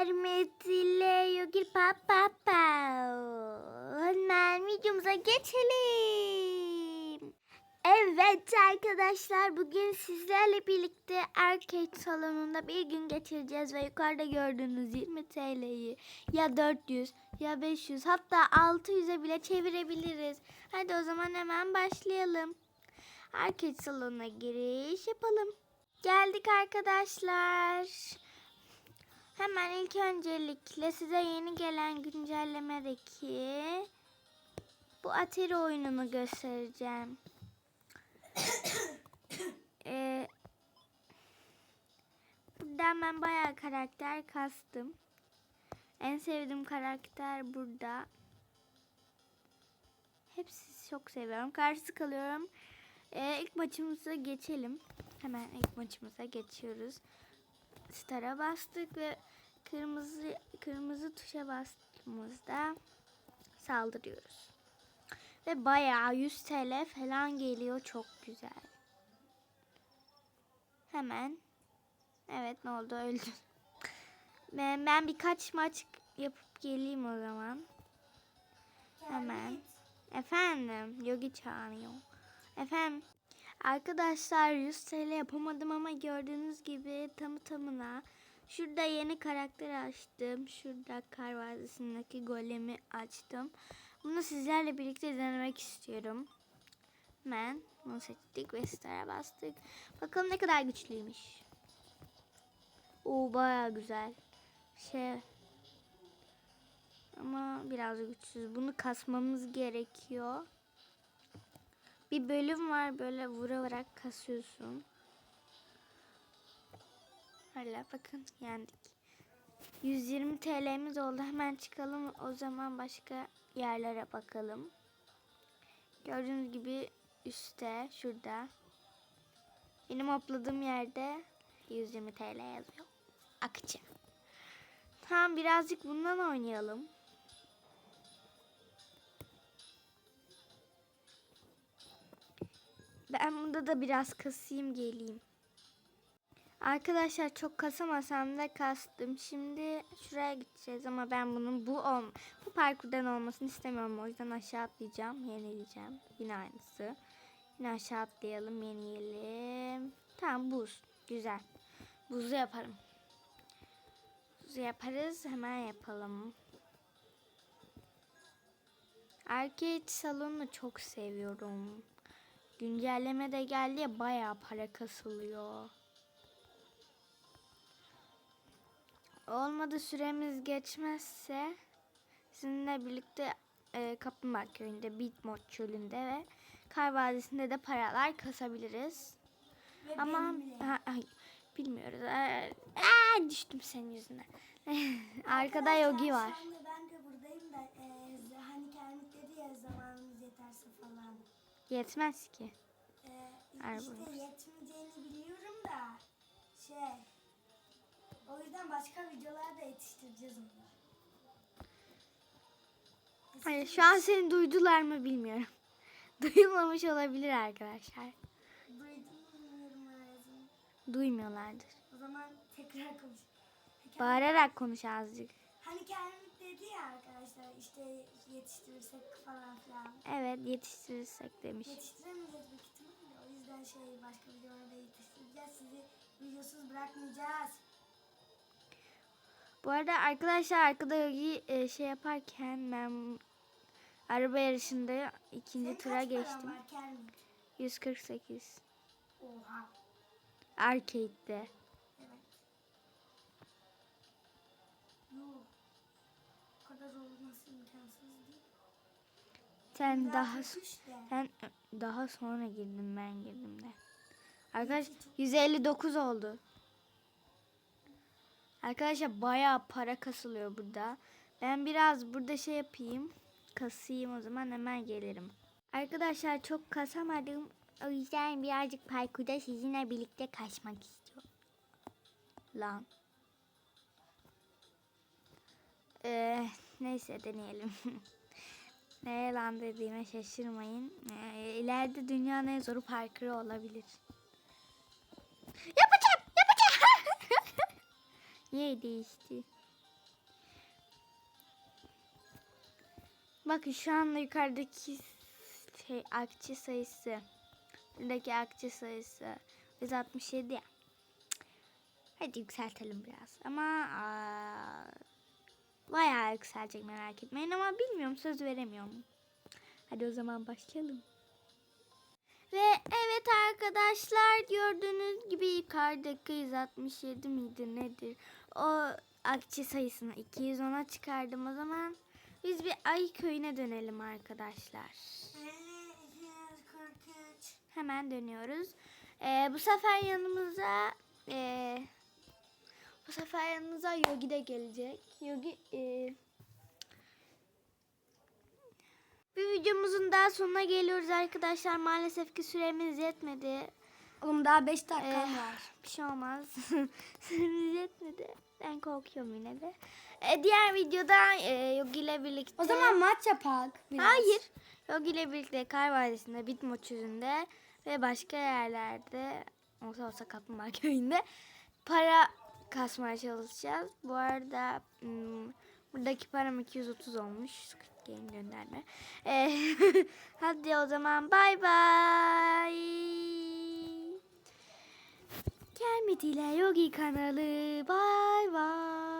Hermet ile Yogil Papa Hemen videomuza geçelim. Evet arkadaşlar bugün sizlerle birlikte arcade salonunda bir gün geçireceğiz ve yukarıda gördüğünüz 20 TL'yi ya 400 ya 500 hatta 600'e bile çevirebiliriz. Hadi o zaman hemen başlayalım. Arcade salonuna giriş yapalım. Geldik arkadaşlar. Hemen ilk öncelikle size yeni gelen güncellemedeki bu Atari oyununu göstereceğim. Ee, buradan ben bayağı karakter kastım. En sevdiğim karakter burada. Hepsi çok seviyorum. Karşı kalıyorum. Ee, ilk maçımıza geçelim. Hemen ilk maçımıza geçiyoruz. Star'a bastık ve kırmızı kırmızı tuşa bastığımızda saldırıyoruz. Ve bayağı 100 TL falan geliyor. Çok güzel. Hemen. Evet ne oldu öldüm. Ben, ben birkaç maç yapıp geleyim o zaman. Hemen. Efendim. Yogi çağırıyor. Efendim. Arkadaşlar 100 TL yapamadım ama gördüğünüz gibi tamı tamına şurada yeni karakter açtım. Şurada Kar Vadisi'ndeki golemi açtım. Bunu sizlerle birlikte denemek istiyorum. Hemen bunu seçtik ve star'a bastık. Bakalım ne kadar güçlüymüş. Oo baya güzel. Şey ama biraz güçsüz. Bunu kasmamız gerekiyor. Bir bölüm var böyle vurarak kasıyorsun. Hala bakın yendik. 120 TL'miz oldu. Hemen çıkalım. O zaman başka yerlere bakalım. Gördüğünüz gibi üstte şurada. Benim hopladığım yerde 120 TL yazıyor. Akçe. Tamam birazcık bundan oynayalım. Ben bunda da biraz kasayım geleyim. Arkadaşlar çok kasamasam da kastım. Şimdi şuraya gideceğiz ama ben bunun bu ol bu parkurdan olmasını istemiyorum. O yüzden aşağı atlayacağım. Yenileyeceğim. Yine aynısı. Yine aşağı atlayalım. Yenileyelim. Tamam buz. Güzel. Buzu yaparım. Buzu yaparız. Hemen yapalım. Arcade salonunu çok seviyorum. Güncelleme de geldi ya bayağı para kasılıyor. Olmadı süremiz geçmezse sizinle birlikte e, Kaplumbağa köyünde, Bitmot çölünde ve Kar Vadisi'nde de paralar kasabiliriz. Ve Ama ha, ay, bilmiyoruz. Aa, aa, düştüm senin yüzünden. Arkada Yogi var. Yetmez ki. E, Ver işte yetmeyeceğini biliyorum da şey o yüzden başka videolar da yetiştireceğiz onu. Hayır, şu an seni duydular mı bilmiyorum. Duyulmamış olabilir arkadaşlar. Duymuyorlardır. O zaman tekrar konuş. Bağırarak konuş azıcık. Hani Kermit dedi ya arkadaşlar işte yetiştirirsek falan filan. Evet yetiştirirsek demiş. Yetiştiremeyeceğiz büyük ihtimalle. O yüzden şey başka videolarda yetiştireceğiz. Sizi videosuz bırakmayacağız. Bu arada arkadaşlar arkada Yogi e, şey yaparken ben araba yarışında ikinci Senin tura geçtim. var Kermit? 148 Oha. arcade'de. Kadar olması imkansız değil. Sen daha işte. sen daha sonra girdim ben girdim de. Arkadaş 159 oldu. Arkadaşlar bayağı para kasılıyor burada. Ben biraz burada şey yapayım. Kasayım o zaman hemen gelirim. Arkadaşlar çok kasamadım. O yüzden birazcık parkurda sizinle birlikte kaçmak istiyorum. Lan. Ee, Neyse deneyelim. ne lan dediğime şaşırmayın. Ee, ileride dünyanın en zoru parkuru olabilir. Yapacağım! Yapacağım! Niye değişti? Bakın şu anda yukarıdaki şey, akçe sayısı. Buradaki akçe sayısı 167 ya. Hadi yükseltelim biraz. Ama aa, bayağı yükselecek merak etmeyin ama bilmiyorum söz veremiyorum. Hadi o zaman başlayalım. Ve evet arkadaşlar gördüğünüz gibi yukarıdaki 167 miydi nedir? O akçe sayısını 210'a çıkardım o zaman. Biz bir ay köyüne dönelim arkadaşlar. 50, 243. Hemen dönüyoruz. Ee, bu sefer yanımıza ee, bu sefer yanımıza Yogi de gelecek. Yogi ee, bir videomuzun daha sonuna geliyoruz arkadaşlar. Maalesef ki süremiz yetmedi. Oğlum daha 5 dakikan Ee, var. Bir şey olmaz. süremiz yetmedi. Ben korkuyorum yine de. Ee, diğer videoda ee, Yogi ile birlikte... O zaman maç yapak. biraz. Hayır. Yogi ile birlikte Kar Vadisi'nde, Bitmo çözünde ve başka yerlerde olsa olsa Kaplumbağa köyünde para kasmaya çalışacağız. Bu arada hmm, buradaki param 230 olmuş. Squid Game gönderme. Ee, hadi o zaman bay bay. Gelmediler Yogi kanalı. Bay bay.